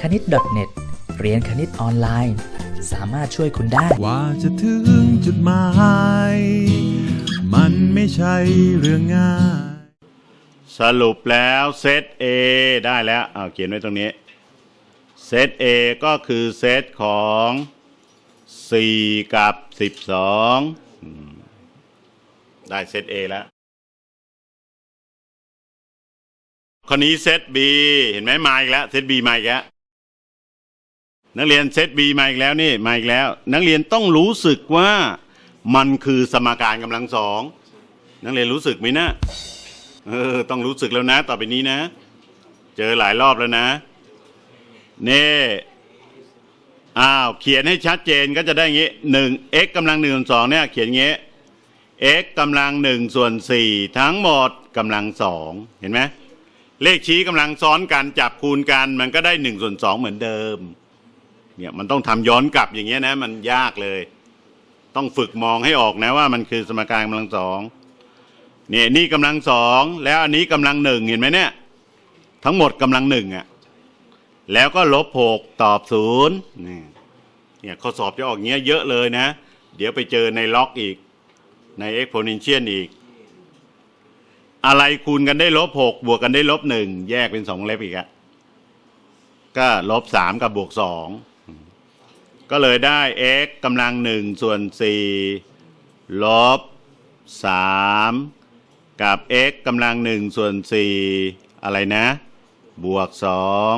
คณิต .net เรียนคณิตออนไลน์ สามารถช่วยคุณได้กว่าจะถึงจุดหมาย มันไม่ใช่เรื่องง่าย สรุปแล้วเซต A ได้แล้วเอาเขียนไว้ตรงนี้ เซต A ก็คือเซตของ 4 กับ 12อืมได้เซต A แล้ว คนนี้เซต B เห็นไหมมาอีกแล้วเซต B มาอีกแล้วนักเรียนเซต B มาอีกแล้วนี่มาอีกแล้ว นักเรียนต้องรู้สึกว่ามันคือสมการกำลังสองนักเรียนรู้สึกไหมนะเออต้องรู้สึกแล้วนะ ต่อไปนี้นะ เจอหลายรอบแล้วนะเน่อ้าวเขียนให้ชัดเจนก็จะได้งี้หนึ่ง x กำลังหนึ่งส่วนสองเนี่ยเขียนงี้ x กำลังหนึ่งส่วนสี่ทั้งหมดกำลังสองเห็นไหม เลขชี้กำลังซ้อนกันจับคูณกัน มันก็ได้หนึ่งส่วนสองเหมือนเดิม เนี่ยมันต้องทำย้อนกลับอย่างเงี้ยนะ มันยากเลย ต้องฝึกมองให้ออกนะว่ามันคือสมการกำลังสองเนี่ยนี่กำลังสองแล้วอันนี้กำลังหนึ่งเห็นไหมเนี่ย ทั้งหมดกำลังหนึ่งอะแล้วก็ลบหกตอบศูนย์นี่เนี่ยข้อสอบจะออกเงี้ยเยอะเลยนะ เดี๋ยวไปเจอในล็อกอีกใน exponential อีก อะไรคูณกันได้ลบหกบวกกันได้ลบหนึ่งแยกเป็นสองเล็บอีกอะก็ลบสามกับบวกสองก็เลยได้ x กำลังหนึ่งส่วนสี่ลบสามกับ x กำลังหนึ่งส่วนสี่อะไรนะ บวกสอง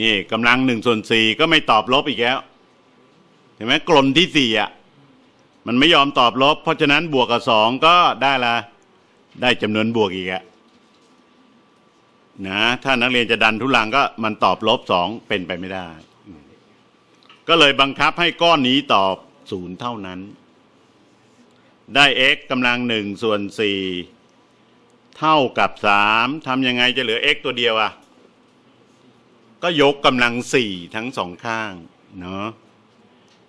นี่กำลังหนึ่งส่วนสี่ก็ไม่ตอบลบอีกแล้ว เห็นไหมกลนที่สี่อะ มันไม่ยอมตอบลบ เพราะฉะนั้นบวกกับสองก็ได้ละได้จำนวนบวกอีกอะนะถ้านักเรียนจะดันทุลังก็มันตอบลบสองเป็นไปไม่ได้ ก็เลยบังคับให้ก้อนนี้ตอบศูนย์เท่านั้น ได้ x กำลังหนึ่งส่วนสี่เท่ากับสามทำยังไงจะเหลือ x ตัวเดียวอะก็ยกกำลังสี่ทั้งสองข้าง เนาะ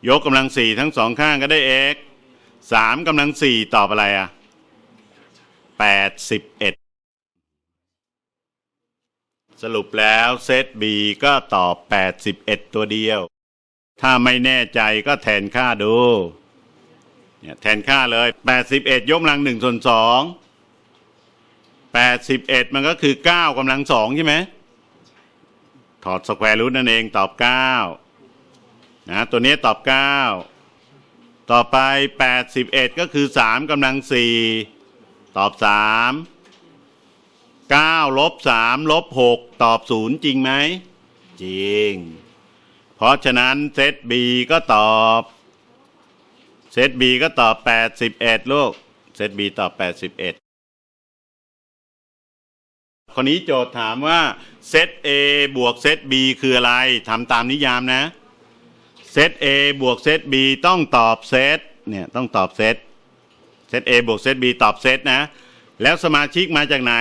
ยกกำลังสี่ทั้งสองข้างก็ได้ x สามกำลังสี่ตอบอะไรอะแปดสิบเอ็ดสรุปแล้วเซต B ก็ตอบ 81 ตัวเดียว ถ้าไม่แน่ใจก็แทนค่าดู เนี่ยแทนค่าเลย 81 ยกกำลัง1ส่วน2 81 มันก็คือ 9กำลัง2ใช่ไหม ถอดสแควร์รูทนั่นเองตอบ 9 นะตัวนี้ตอบ 9 ต่อไป 81 ก็คือ 3กำลัง 4 ตอบ 3 9ลบ3ลบ6ตอบ 0 จริงไหม จริง เพราะฉะนั้นเซต B ก็ตอบเซต B ก็ตอบ 81 ลูก เซต B ตอบ 81คนนี้โจทย์ถามว่าเซต A บวกเซต B คืออะไรทำตามนิยามนะ เซต A บวกเซต B ต้องตอบเซตเนี่ยต้องตอบเซตเซต A บวกเซต B ตอบเซตนะ แล้วสมาชิกมาจากไหน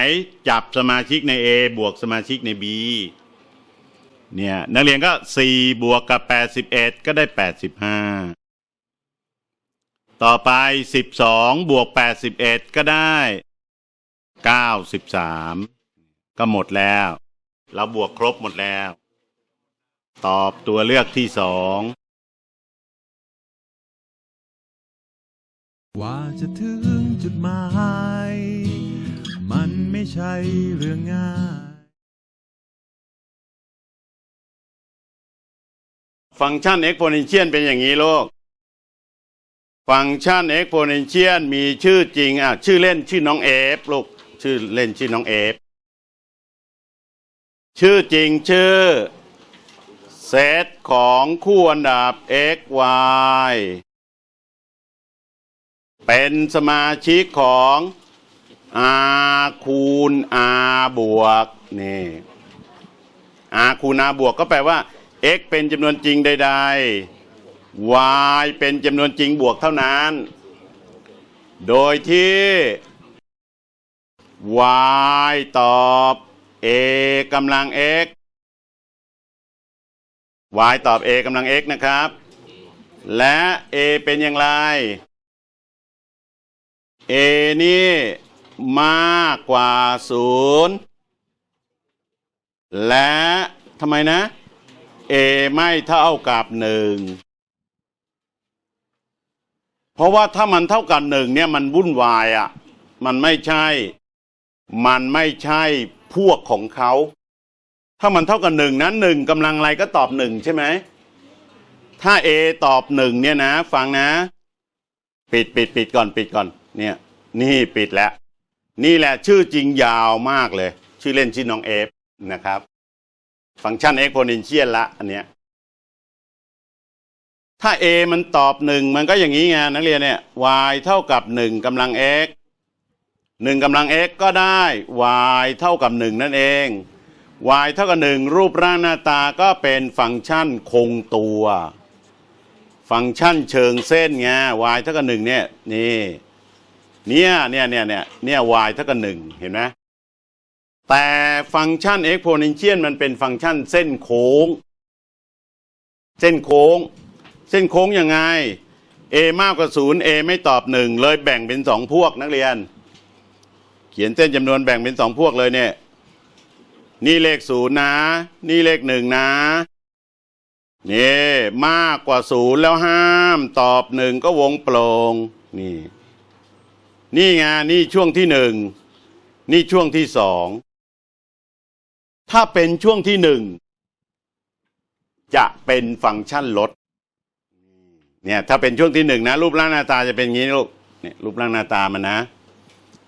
จับสมาชิกใน A บวกสมาชิกใน B เนี่ยนักเรียนก็ 4 บวกกับ 81 ก็ได้ 85 ต่อไป 12 บวก 81 ก็ได้ 93 ก็หมดแล้ว เราบวกครบหมดแล้ว ตอบตัวเลือกที่สอง กว่าจะถึงจุดหมาย มันไม่ใช่เรื่องง่าย ฟังก์ชัน exponential เป็นอย่างนี้ลูกฟังก์ชัน exponential มีชื่อจริงอะชื่อเล่นชื่อน้องเอฟลูกชื่อเล่นชื่อน้องเอฟชื่อจริงชื่อเซตของคู่อันดับ x y เป็นสมาชิกของ r คูณ r บวกนี่ r คูณ r บวกก็แปลว่า x เป็นจำนวนจริงใด ๆ y เป็นจำนวนจริงบวกเท่านั้น โดยที่ y ตอบ a กำลัง x y ตอบ a กำลัง x นะครับ และ a เป็นอย่างไร a นี่มากกว่าศูนย์และทำไมนะ a ไม่เท่ากับหนึ่งเพราะว่าถ้ามันเท่ากับหนึ่งเนี่ยมันวุ่นวายอะ่ะ มันไม่ใช่ มันไม่ใช่พวกของเขา ถ้ามันเท่ากับหนึ่งนั้นหนึ่งกำลังอะไรก็ตอบหนึ่งใช่ไหม ถ้า A ตอบหนึ่งเนี่ยนะ ฟังนะ ปิดปิดปิดก่อนปิดก่อน เนี่ยนี่ปิดแล้ว นี่แหละชื่อจริงยาวมากเลย ชื่อเล่นชื่อน้องเอฟนะครับ ฟังก์ชัน exponential ละอันเนี้ยถ้า a มันตอบหนึ่งมันก็อย่างนี้ไงนักเรียนเนี่ย y เท่ากับหนึ่งกำลัง x หนึ่งกำลัง x ก็ได้ y เท่ากับหนึ่งนั่นเอง y เท่ากับหนึ่งรูปร่างหน้าตาก็เป็นฟังก์ชันคงตัว ฟังก์ชันเชิงเส้นไง y เท่ากับหนึ่งเนี่ยนี่ เนี่ยเนี่ยเนี่ยเนี่ยเนี่ย y เท่ากับหนึ่งเห็นไหมแต่ฟังก์ชัน exponential มันเป็นฟังก์ชันเส้นโค้ง เส้นโค้ง เส้นโค้งยังไง a มากกว่าศูนย์ a ไม่ตอบหนึ่งเลยแบ่งเป็นสองพวกนักเรียน เขียนเส้นจำนวนแบ่งเป็นสองพวกเลยเนี่ย นี่เลขศูนย์นะ นี่เลขหนึ่งนะนี่มากกว่าศูนย์แล้วห้าม ตอบหนึ่งก็วงโปร่งนี่ นี่ไงนี่ช่วงที่หนึ่งนี่ช่วงที่สองถ้าเป็นช่วงที่หนึ่งจะเป็นฟังก์ชันลดเนี่ยถ้าเป็นช่วงที่หนึ่งนะ รูปร่างหน้าตาจะเป็นอย่างนี้ลูกเนี่ยรูปร่างหน้าตามันนะ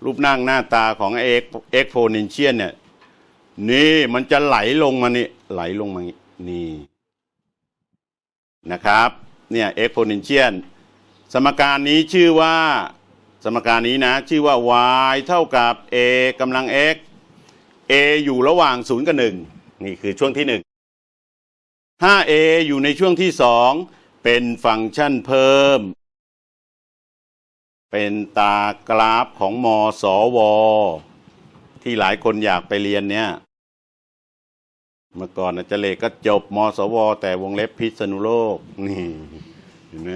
รูปร่างหน้าตาของเอ็กเอ็กโพเนนเชียนเนี่ยนี่มันจะไหลลงมานี่ไหลลงมานี่นี่นะครับเนี่ย exponential สมการนี้ชื่อว่า สมการนี้นะ ชื่อว่า y เท่ากับ a กำลัง x a อยู่ระหว่าง 0 กับ 1 นี่คือช่วงที่ 1 ถ้า a อยู่ในช่วงที่ 2 เป็นฟังก์ชันเพิ่ม เป็นตากราฟของมสว ที่หลายคนอยากไปเรียนเนี่ย เมื่อก่อนอาจารย์เลขก็จบมสว แต่วงเล็บพิษณุโลก นี่เห็นไหม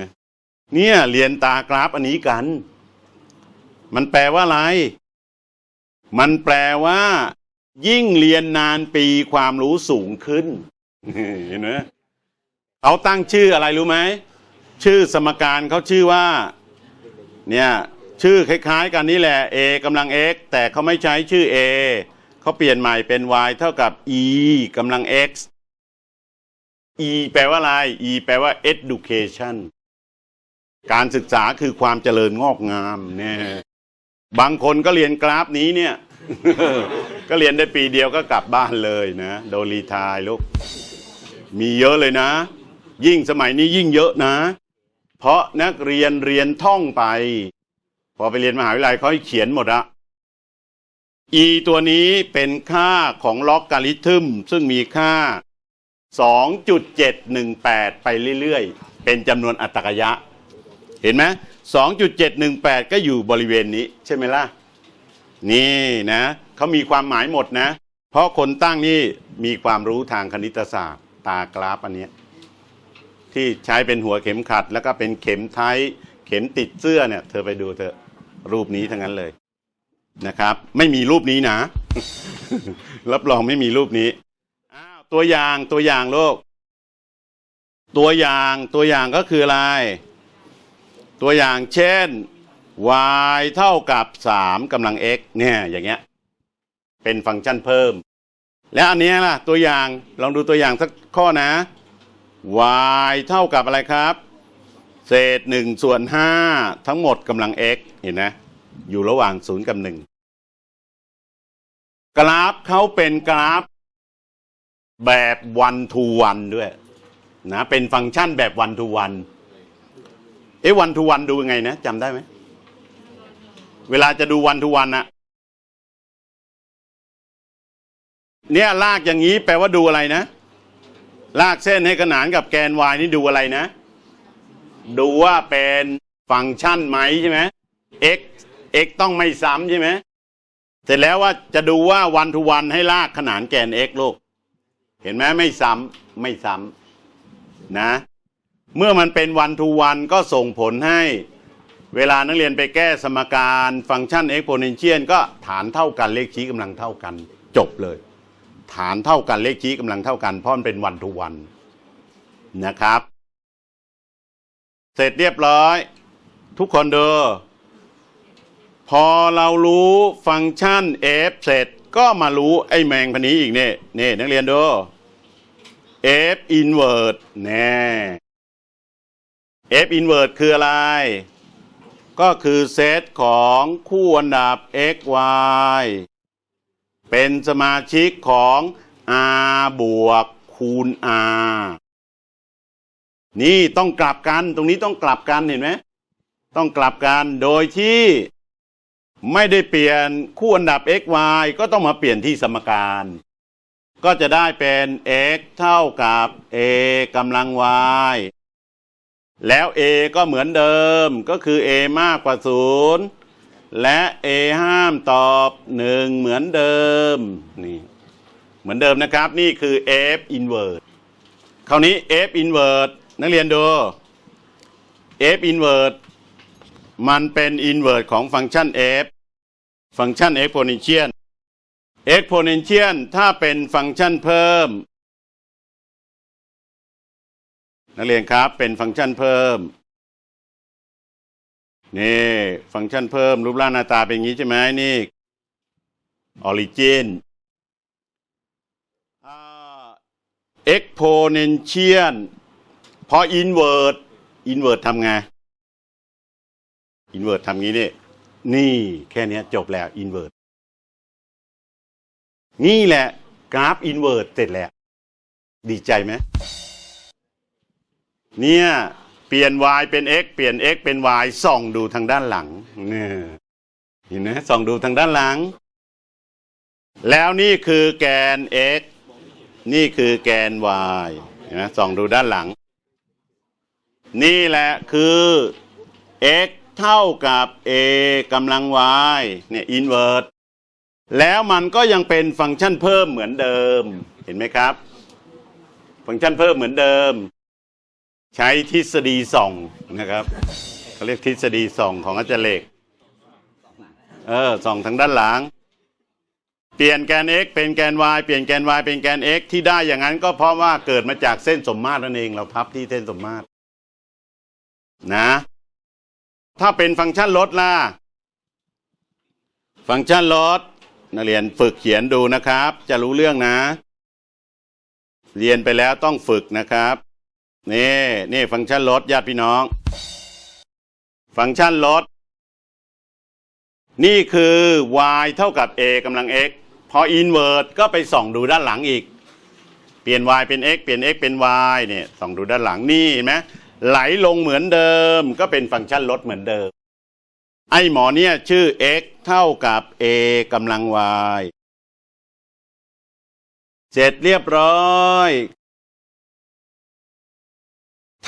เนี่ยเรียนตากราฟอันนี้กัน มันแปลว่าอะไร มันแปลว่า ยิ่งเรียนนานปีความรู้สูงขึ้นเห็นไหมเขาตั้งชื่ออะไรรู้ไหม ชื่อสมการเขาชื่อว่า เนี่ย ชื่อคล้ายๆ กันนี่แหละ a กำลัง x แต่เขาไม่ใช้ชื่อ a เขาเปลี่ยนใหม่เป็น y เท่ากับ e กำลัง x e แปลว่าอะไร e แปลว่า education การศึกษาคือความเจริญงอกงามเนี่ย บางคนก็เรียนกราฟนี้เนี่ย ก็เรียนได้ปีเดียวก็กลับบ้านเลยนะ โดรีทายลูก มีเยอะเลยนะ ยิ่งสมัยนี้ยิ่งเยอะนะ เพราะนักเรียนเรียนท่องไป พอไปเรียนมหาวิทยาลัยเขาให้เขียนหมดอะ e ตัวนี้เป็นค่าของล็อกการิทึมซึ่งมีค่า 2.718 ไปเรื่อย ๆ เป็นจำนวนอัตรกยะ เห็นไหม 2.718 ก็อยู่บริเวณนี้ ใช่ไหมล่ะ นี่นะเขามีความหมายหมดนะ เพราะคนตั้งนี่มีความรู้ทางคณิตศาสตร์ ตากราฟอันเนี้ยที่ใช้เป็นหัวเข็มขัด แล้วก็เป็นเข็มไทยเข็มติดเสื้อเนี่ย เธอไปดูเธอรูปนี้ทั้งนั้นเลยนะครับ ไม่มีรูปนี้นะ รับรองไม่มีรูปนี้อ้าวตัวอย่างตัวอย่างโลก ตัวอย่างตัวอย่างก็คืออะไร ตัวอย่างเช่น y เท่ากับ 3กำลัง x เนี่ยอย่างเงี้ยเป็นฟังก์ชันเพิ่ม แล้วอันเนี้ยล่ะตัวอย่างลองดูตัวอย่างสักข้อนะ y เท่ากับอะไรครับ เศษหนึ่งส่วนห้าทั้งหมดกำลัง x เห็นไหมอยู่ระหว่างศูนย์กับหนึ่งกราฟเขาเป็นกราฟแบบ one to one ด้วยนะเป็นฟังก์ชันแบบ one to one เอ๊ะ one to one ดูยังไงนะจำได้ไหมเวลาจะดู one to one อะเนี่ยลากอย่างนี้แปลว่าดูอะไรนะ ลากเส้นให้ขนานกับแกน y นี่ดูอะไรนะ ดูว่าเป็นฟังก์ชันไหมใช่ไหม x x ต้องไม่ซ้ำใช่ไหมเสร็จแล้วว่าจะดูว่าวันทุวันให้ลากขนานแกน x ลูก เห็นไหมไม่ซ้ำไม่ซ้ำนะ เมื่อมันเป็นวันทูวันก็ส่งผลให้เวลานักเรียนไปแก้สมการฟังก์ชัน exponential ก็ฐานเท่ากันเลขชี้กำลังเท่ากัน จบเลย ฐานเท่ากันเลขชี้กำลังเท่ากันเพราะมันเป็นวันทุวันนะครับ เสร็จเรียบร้อย ทุกคนเดูพอเรารู้ฟังก์ชัน f เสร็จก็มารู้ไอ้แมงพันนี้อีกเนี่ยนี่นักเรียนเดู f inverse แน่ f inverse คืออะไร ก็คือเซตของคู่อันดับ x y เป็นสมาชิกของ r บวกคูณ r นี่ต้องกลับกัน ตรงนี้ต้องกลับกันเห็นไหม ต้องกลับกัน โดยที่ไม่ได้เปลี่ยนคู่อันดับ x y ก็ต้องมาเปลี่ยนที่สมการ ก็จะได้เป็น x เท่ากับ a กำลัง y แล้ว a ก็เหมือนเดิมก็คือ a มากกว่า 0 และ a ห้ามตอบ 1 เหมือนเดิมนี่เหมือนเดิมนะครับนี่คือ f inverse คราวนี้ f inverse นักเรียนดู f inverse มันเป็น inverse ของฟังก์ชัน f ฟังก์ชัน exponential exponential ถ้าเป็นฟังก์ชันเพิ่ม นักเรียนครับเป็นฟังก์ชันเพิ่ม นี่ ฟังก์ชันเพิ่ม รูปร่างหน้าตาเป็นอย่างนี้ใช่ไหมนี่ origin อ่า exponential พอ invert invert ทำไง invert ทำงี้นี่นี่แค่เนี้ยจบแล้ว invert นี่แหละกราฟ invert เสร็จแล้ว ดีใจไหม เนี่ย เปลี่ยน y เป็น x เปลี่ยน x เป็น y ส่องดูทางด้านหลังเนี่ยเห็นไหมส่องดูทางด้านหลัง แล้วนี่คือแกน x นี่คือแกน y เห็นไหมส่องดูด้านหลัง นี่แหละคือ x เท่ากับ a กำลัง y เนี่ย invert แล้วมันก็ยังเป็นฟังก์ชันเพิ่มเหมือนเดิม เห็นไหมครับ ฟังก์ชันเพิ่มเหมือนเดิม ใช้ทฤษฎีส่องนะครับเขาเรียกทฤษฎีส่องของอาจารย์เหล็ก เออส่องทางด้านหลัง เปลี่ยนแกน x เป็นแกน y เปลี่ยนแกน y เป็นแกน x ที่ได้อย่างนั้นก็เพราะว่าเกิดมาจากเส้นสมมาตรนั่นเองเราพับที่เส้นสมมาตรนะ ถ้าเป็นฟังก์ชันลดล่ะ ฟังก์ชันลดนักเรียนฝึกเขียนดูนะครับ จะรู้เรื่องนะ เรียนไปแล้วต้องฝึกนะครับ นี่นี่ฟังก์ชันลดญาติพี่น้อง ฟังก์ชันลด นี่คือ y เท่ากับ a กำลัง x พอ invert ก็ไปส่องดูด้านหลังอีก เปลี่ยน y เป็น x เปลี่ยน x เป็น y เนี่ยส่องดูด้านหลังนี่เห็นไหมไหลลงเหมือนเดิม ก็เป็นฟังก์ชันลดเหมือนเดิม ไอหมอเนี่ยชื่อ x เท่ากับ a กำลัง y เสร็จเรียบร้อย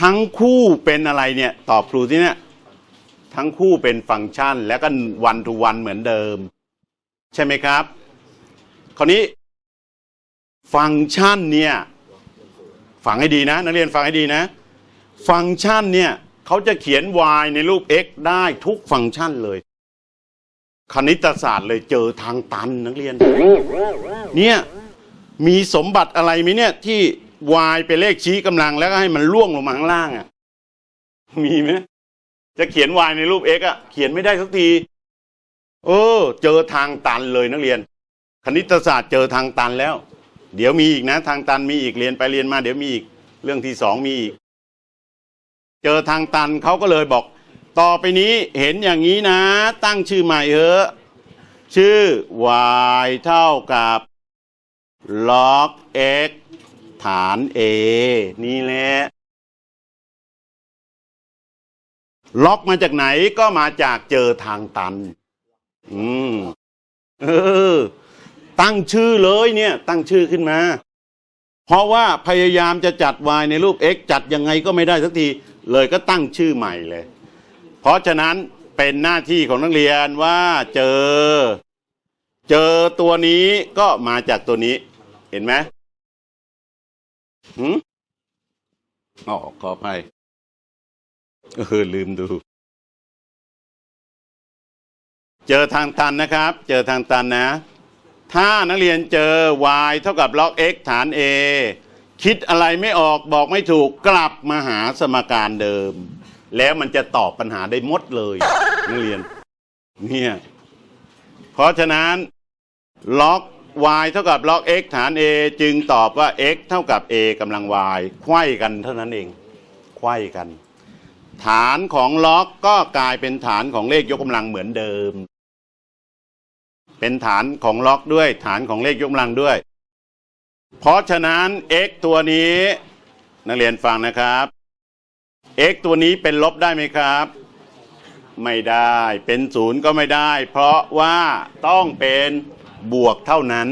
ทั้งคู่เป็นอะไรเนี่ย ตอบครูที่เนี่ยทั้งคู่เป็นฟังก์ชัน แล้วก็วันทูวันเหมือนเดิม ใช่ไหมครับ คราวนี้ ฟังก์ชันเนี่ยฟังให้ดีนะ นักเรียนฟังให้ดีนะ ฟังก์ชันเนี่ยเขาจะเขียน y ในรูป x ได้ทุกฟังก์ชันเลย คณิตศาสตร์เลยเจอทางตันนักเรียน เนี่ยมีสมบัติอะไรไหมเนี่ยที่ y เป็นเลขชี้กำลังแล้วก็ให้มันล่วงลงมาข้างล่างอะ่ะ มีไหมจะเขียน y ในรูป x อะ่ะเขียนไม่ได้สักที เออ เจอทางตันเลยนักเรียน คณิตศาสตร์เจอทางตันแล้ว เดี๋ยวมีอีกนะ ทางตันมีอีกเรียนไปเรียนมาเดี๋ยวมีอีก เรื่องที่สองมีอีก เจอทางตันเขาก็เลยบอก ต่อไปนี้เห็นอย่างนี้นะ ตั้งชื่อใหม่เถอะชื่อ y เท่ากับ log x ฐาน a นี่แหละล็อกมาจากไหนก็มาจากเจอทางตัน อืม เออ ตั้งชื่อเลยเนี่ย ตั้งชื่อขึ้นมา เพราะว่าพยายามจะจัด y ในรูป x จัดยังไงก็ไม่ได้สักที เลยก็ตั้งชื่อใหม่เลย เพราะฉะนั้นเป็นหน้าที่ของนักเรียนว่าเจอ เจอตัวนี้ก็มาจากตัวนี้ เห็นไหม หืมอ๋อขออภัยเออลืมดู เจอทางตันนะครับ เจอทางตันนะ ถ้านักเรียนเจอ y เท่ากับล็อก x ฐาน a คิดอะไรไม่ออกบอกไม่ถูกกลับมาหาสมการเดิม แล้วมันจะตอบปัญหาได้หมดเลยนักเรียน เนี่ย เพราะฉะนั้นล็อก y เท่ากับล็อก x ฐาน a จึงตอบว่า x เท่ากับ a กำลัง y ไขว้กันเท่านั้นเองไขว้กัน ฐานของล็อกก็กลายเป็นฐานของเลขยกกำลังเหมือนเดิม เป็นฐานของล็อกด้วย ฐานของเลขยกกำลังด้วย เพราะฉะนั้น x ตัวนี้ นักเรียนฟังนะครับ x ตัวนี้เป็นลบได้ไหมครับ ไม่ได้เป็นศูนย์ก็ไม่ได้ เพราะว่าต้องเป็น บวกเท่านั้น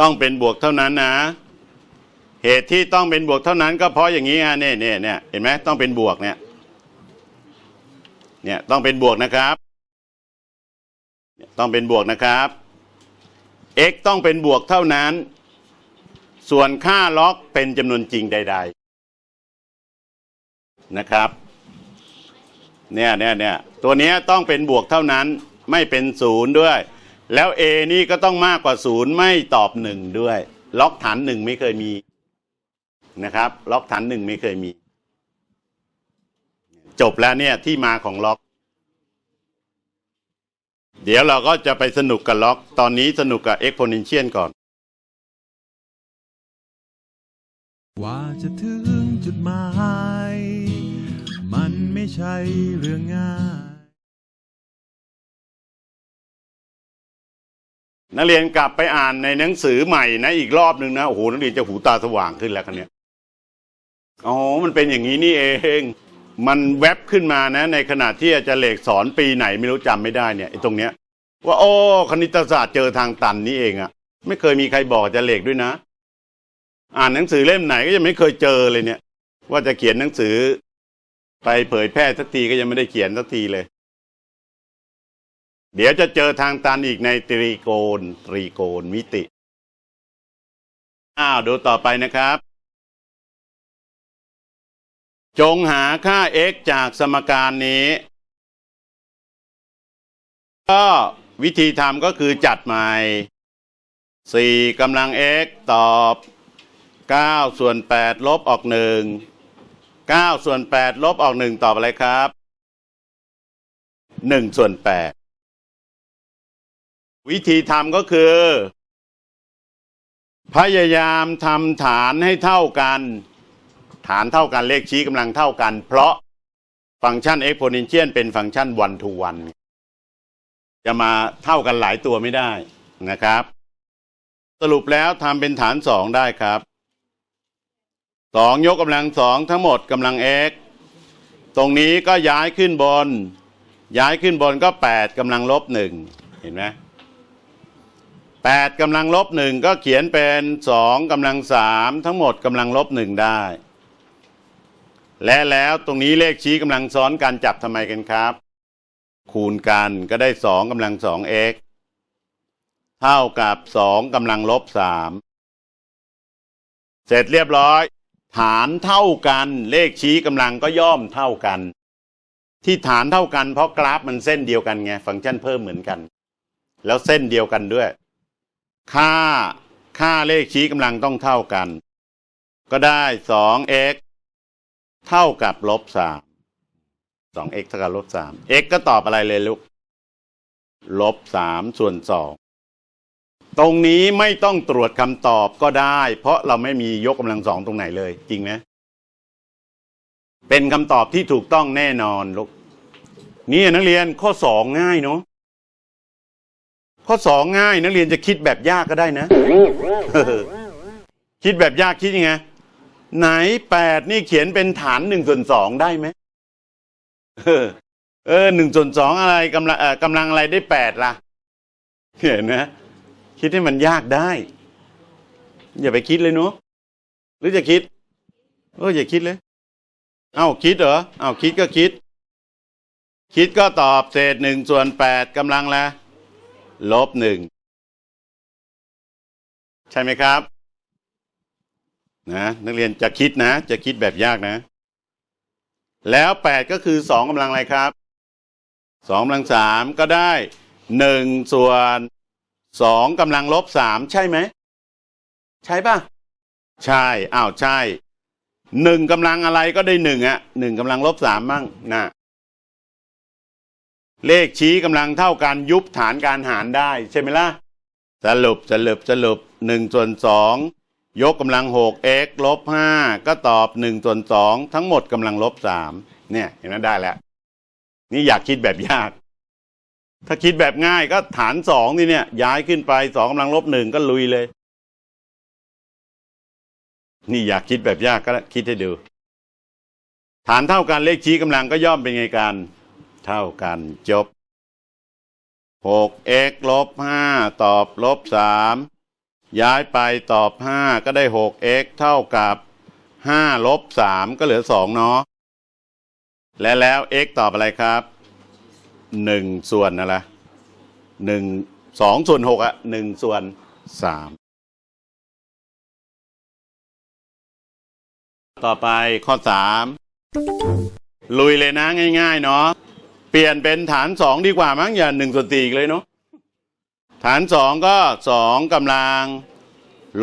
ต้องเป็นบวกเท่านั้นนะ เหตุที่ต้องเป็นบวกเท่านั้นก็เพราะอย่างนี้ไงเนี่ยเนี่ยเนี่ยเห็นไหมต้องเป็นบวกเนี่ยเนี่ยต้องเป็นบวกนะครับ ต้องเป็นบวกนะครับ x ต้องเป็นบวกเท่านั้น ส่วนค่าล็อกเป็นจำนวนจริงใด ๆ นะครับ เนี่ยเนี่ยเนี่ยตัวนี้ต้องเป็นบวกเท่านั้น ไม่เป็นศูนย์ด้วย แล้ว a นี่ก็ต้องมากกว่าศูนย์ไม่ตอบหนึ่งด้วย ล็อกฐานหนึ่งไม่เคยมีนะครับ ล็อกฐานหนึ่งไม่เคยมี จบแล้วเนี่ยที่มาของล็อก เดี๋ยวเราก็จะไปสนุกกับล็อก ตอนนี้สนุกกับ exponential ก่อน ว่าจะถึงจุดหมาย มันไม่ใช่เรื่องง่าย นักเรียนกลับไปอ่านในหนังสือใหม่นะอีกรอบหนึ่งนะโอ้โหนักเรียนจะหูตาสว่างขึ้นแล้วคันเนี้ยอ๋อมันเป็นอย่างนี้นี่เอง มันแวบขึ้นมานะ ในขณะที่อาจารย์เหลกสอนปีไหนไม่รู้จำไม่ได้เนี่ยไอ้ตรงเนี้ย ว่าโอ้คณิตศาสตร์เจอทางตันนี่เองอะไม่เคยมีใครบอกอาจารย์เหลกด้วยนะ อ่านหนังสือเล่มไหนก็ยังไม่เคยเจอเลยเนี่ย ว่าจะเขียนหนังสือ ไปเผยแพร่สักทีก็ยังไม่ได้เขียนสักทีเลย เดี๋ยวจะเจอทางตันอีกในตรีโกณตรีโกณมิติ อ้าวดูต่อไปนะครับ จงหาค่า x จากสมการนี้ ก็วิธีทำก็คือจัดใหม่ 4กำลัง x ตอบ 9 ส่วน 8 ลบออก 1 9 ส่วน 8 ลบออก 1 ตอบอะไรครับ 1 ส่วน 8 วิธีทำก็คือ พยายามทำฐานให้เท่ากัน ฐานเท่ากันเลขชี้กำลังเท่ากัน เพราะฟังก์ชัน exponential เป็นฟังก์ชัน one to one จะมาเท่ากันหลายตัวไม่ได้นะครับ สรุปแล้วทำเป็นฐานสองได้ครับสองยกกำลังสองทั้งหมดกำลัง x ตรงนี้ก็ย้ายขึ้นบน ย้ายขึ้นบนก็แปดกำลังลบหนึ่งเห็นไหม แปดกำลังลบหนึ่งก็เขียนเป็นสองกำลังสามทั้งหมดกำลังลบหนึ่งได้ และแล้วตรงนี้เลขชี้กำลังซ้อนกันจับทำไมกันครับ คูณกันก็ได้สองกำลังสอง x เท่ากับสองกำลังลบสามเสร็จเรียบร้อย ฐานเท่ากันเลขชี้กำลังก็ย่อมเท่ากัน ที่ฐานเท่ากันเพราะกราฟมันเส้นเดียวกันไง ฟังก์ชันเพิ่มเหมือนกัน แล้วเส้นเดียวกันด้วย ค่าค่าเลขชี้กำลังต้องเท่ากัน ก็ได้สอง x เท่ากับลบสามสอง x เท่ากับลบสาม x ก็ตอบอะไรเลยลูก ลบสามส่วนสองตรงนี้ไม่ต้องตรวจคำตอบก็ได้ เพราะเราไม่มียกกำลังสองตรงไหนเลย จริงไหมเป็นคำตอบที่ถูกต้องแน่นอนลูกนี่นักเรียนข้อสองง่ายเนาะ ข้อสองง่ายนักเรียนจะคิดแบบยากก็ได้นะคิดแบบยากคิดยังไงไหนแปดนี่เขียนเป็นฐานหนึ่งส่วนสองได้ไหมเออหนึ่งส่วนสองอะไรกำลังเออกำลังอะไรได้แปดล่ะเห็นไหมคิดให้มันยากได้ อย่าไปคิดเลยเนาะหรือจะคิด เอออย่าคิดเลย เอ้าคิดเหรอเอ้าคิดก็คิด คิดก็ตอบเศษหนึ่งส่วนแปดกำลังละ ลบหนึ่งใช่ไหมครับ นะ นักเรียนจะคิดนะ จะคิดแบบยากนะ แล้วแปดก็คือสองกำลังอะไรครับสองกำลังสามก็ได้หนึ่งส่วนสองกำลังลบสามใช่ไหม ใช่ป่ะ ใช่อ้าวใช่หนึ่งกำลังอะไรก็ได้หนึ่งอะหนึ่งกำลังลบสามมั่งนะ เลขชี้กำลังเท่ากันยุบฐานการหารได้ใช่ไหมล่ะ สรุปสรุปสรุปหนึ่งส่วนสองยกกำลังหก x ลบห้าก็ตอบหนึ่งส่วนสองทั้งหมดกำลังลบสามเนี่ยเห็นไหมได้แล้ว นี่อยากคิดแบบยาก ถ้าคิดแบบง่ายก็ฐานสองนี่เนี่ยย้ายขึ้นไปสองกำลังลบหนึ่งก็ลุยเลย นี่อยากคิดแบบยากก็คิดให้ดู ฐานเท่ากันเลขชี้กำลังก็ย่อมเป็นไงกัน เท่ากันจบ 6x ลบ 5 ตอบลบ 3 ย้ายไปตอบ 5 ก็ได้ 6x เท่ากับ 5 ลบ 3 ก็เหลือ 2 เนาะ และแล้ว x ตอบอะไรครับ 1 ส่วนอะไร1 2ส่วน6อะ1ส่วน3ต่อไปข้อ3ลุยเลยนะง่าย ๆ เนาะ เปลี่ยนเป็นฐานสองดีกว่ามั้งอย่าหนึ่งส่วนสี่เลยเนาะฐานสองก็สองกำลัง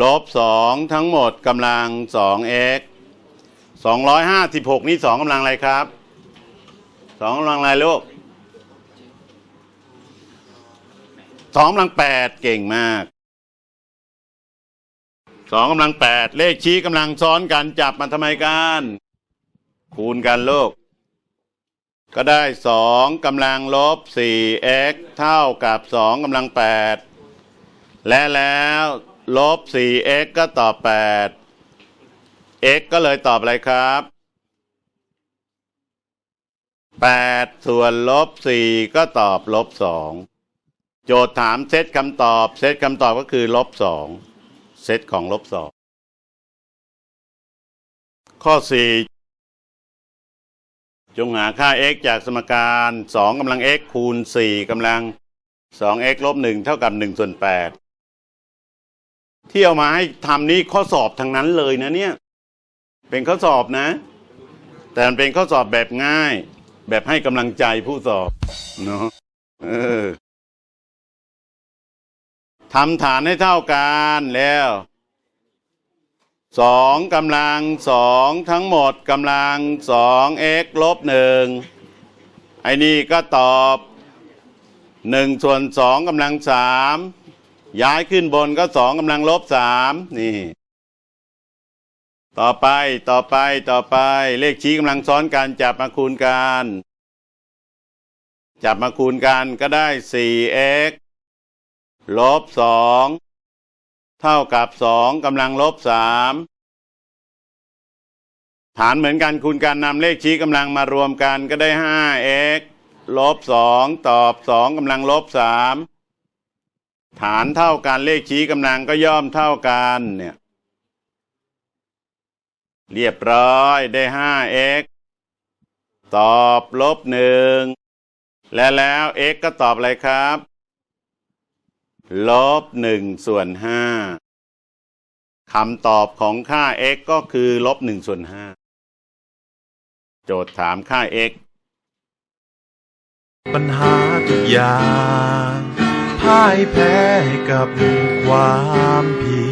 ลบสองทั้งหมดกำลังสอง x สองร้อยห้าสิบหกนี่สองกำลังอะไรครับสองกำลังอะไรลูกสองกำลังแปดเก่งมากสองกำลังแปดเลขชี้กำลังซ้อนกันจับมันทำไมกัน คูณกันลูก ก็ได้สองกำลังลบสี่ x เท่ากับสองกำลังแปดและแล้วลบสี่ x ก็ตอบแปด x ก็เลยตอบอะไรครับแปดส่วนลบสี่ก็ตอบลบสองโจทย์ถามเซตคำตอบ เซตคำตอบก็คือลบสองเซตของลบสองข้อสี่ จงหาค่า x จากสมการ2กำลัง x คูณ 4กำลัง 2x ลบ 1 เท่ากับ 1 ส่วน 8 ที่เอามาให้ทำนี่ข้อสอบทั้งนั้นเลยนะเนี่ย เป็นข้อสอบนะ แต่มันเป็นข้อสอบแบบง่าย แบบให้กำลังใจผู้สอบเนาะเออทำฐานให้เท่ากันแล้ว สองกำลังสองทั้งหมดกำลังสอง x ลบหนึ่งไอ้นี่ก็ตอบหนึ่งส่วนสองกำลังสามย้ายขึ้นบนก็สองกำลังลบสามนี่ ต่อไปต่อไปต่อไปเลขชี้กำลังซ้อนกันจับมาคูณกันจับมาคูณกันก็ได้ 4x ลบสอง เท่ากับสองกำลังลบสามฐานเหมือนกันคูณกันนำเลขชี้กำลังมารวมกันก็ได้ห้า x ลบสองตอบสองกำลังลบสามฐานเท่ากันเลขชี้กำลังก็ย่อมเท่ากันเนี่ยเรียบร้อยได้ห้า x ตอบลบหนึ่งและแล้ว x ก็ตอบอะไรครับ ลบหนึ่งส่วนห้าคำตอบของค่า x ก็คือลบหนึ่งส่วนห้าโจทย์ถามค่า x ปัญหาทุกอย่างพ่ายแพ้ให้กับความผิด